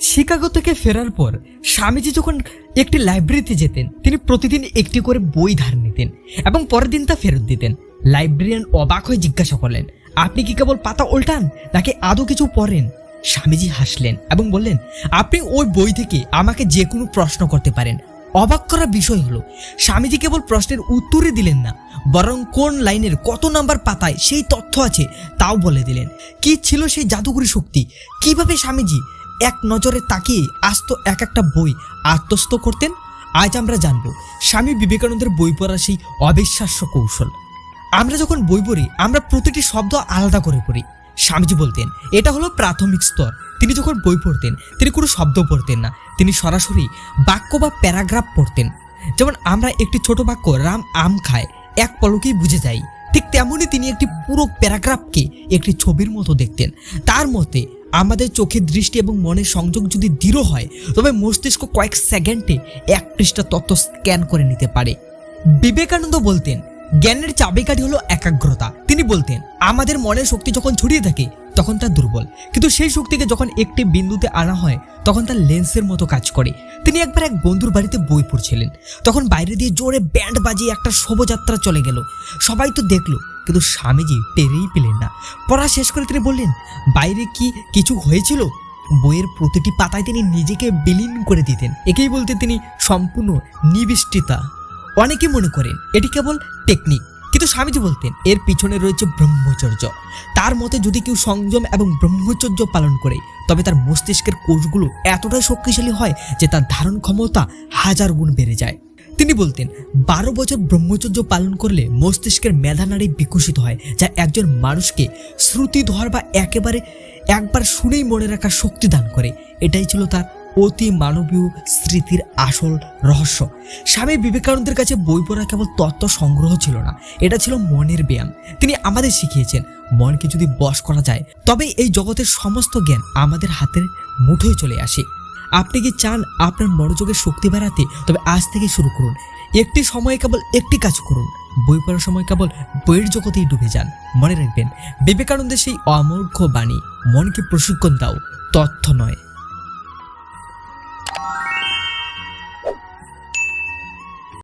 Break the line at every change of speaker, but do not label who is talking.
Chicago থেকে ফেরার পর স্বামীজি যখন একটি লাইব্রেরিতে যেতেন, তিনি প্রতিদিন একটি করে বই ধার নিতেন এবং পরের দিন তা ফেরত দিতেন। লাইব্রেরিয়ান অবাক হয়ে জিজ্ঞাসা করলেন, আপনি কি কেবল পাতা উল্টান নাকি আদৌ কিছু পড়েন? স্বামীজি হাসলেন এবং বললেন, আপনি ওই বই থেকে আমাকে যে কোনো প্রশ্ন করতে পারেন। অবাক করা বিষয় হলো, স্বামীজি কেবল প্রশ্নের উত্তরই দিলেন না, বরং কোন লাইনের কত নাম্বার পাতায় সেই তথ্য আছে তাও বলে দিলেন। কি ছিল সেই জাদুকরী শক্তি? কীভাবে স্বামীজি এক নজরে তাকিয়ে আস্ত এক একটা বই আত্মস্থ করতেন, আজ আমরা জানব স্বামী বিবেকানন্দের বই পড়ার সেই অবিশ্বাস্য কৌশল। আমরা যখন বই পড়ি, আমরা প্রতিটি শব্দ আলাদা করে পড়ি। স্বামীজি বলতেন, এটা হলো প্রাথমিক স্তর। তিনি যখন বই পড়তেন, তিনি কোনো শব্দ পড়তেন না। তিনি সরাসরি বাক্য বা প্যারাগ্রাফ পড়তেন। যেমন আমরা একটি ছোট বাক্য, রাম আম খায়, এক পলকেই বুঝে যাই। ঠিক তেমনই তিনি একটি পুরো প্যারাগ্রাফকে একটি ছবির মতো দেখতেন। তার মতে আমাদের চোখের দৃষ্টি এবং মনের সংযোগ যদি দৃঢ় হয়, তবে মস্তিষ্ক কয়েক সেকেন্ডে এক পৃষ্ঠা তথ্য স্ক্যান করে নিতে পারে। বিবেকানন্দ বলতেন, জ্ঞানের চাবিকাঠি হলো একাগ্রতা। তিনি বলতেন, আমাদের মনের শক্তি যখন ছড়িয়ে থাকে, তখন তা দুর্বল। কিন্তু সেই শক্তিকে যখন একটি বিন্দুতে আনা হয়, তখন তার লেন্সের মতো কাজ করে। তিনি একবার এক বন্ধুর বাড়িতে বই পড়ছিলেন। তখন বাইরে দিয়ে জোরে ব্যান্ড বাজিয়ে একটা শোভাযাত্রা চলে গেল। সবাই তো দেখল কিন্তু স্বামীজি টেরেই পেলেন না। পড়া শেষ করে তিনি বললেন, বাইরে কি কিছু হয়েছিল? বইয়ের প্রতিটি পাতায় তিনি নিজেকে বিলীন করে দিতেন। একেই বলতে তিনি সম্পূর্ণ নিবিষ্টিতা। অনেকে মনে করেন এটি কেবল টেকনিক কিন্তু স্বামীজি বলতেন, এর পিছনে রয়েছে ব্রহ্মচর্য। তার মতে যদি কেউ সংযম এবং ব্রহ্মচর্য পালন করে, তবে তার মস্তিষ্কের কোষগুলো এতটাই শক্তিশালী হয় যে তার ধারণ ক্ষমতা হাজার গুণ বেড়ে যায়। তিনি বলতেন, বারো বছর ব্রহ্মচর্য পালন করলে মস্তিষ্কের মেধানাড়ি বিকশিত হয়, যা একজন মানুষকে শ্রুতি ধর বা একেবারে একবার শুনেই মনে রাখার শক্তি দান করে। এটাই ছিল তার অতি মানবীয় স্মৃতির আসল রহস্য। স্বামী বিবেকানন্দের কাছে বই পড়া কেবল তত্ত্ব সংগ্রহ ছিল না, এটা ছিল মনের ব্যায়াম। তিনি আমাদের শিখিয়েছেন, মনকে যদি বশ করা যায় তবে এই জগতের সমস্ত জ্ঞান আমাদের হাতের মুঠোয় চলে আসে। আপনি কি চান আপনার মনোযোগের শক্তি বাড়াতে? তবে আজ থেকে শুরু করুন। একটি সময়ে কেবল একটি কাজ করুন। বই পড়ার সময় কেবল বইয়ের জগতেই ডুবে যান। মনে রাখবেন, বিবেকানন্দের সেই অমূর্খ বাণী, মনকে প্রশিক্ষণ দাও, তথ্য নয়।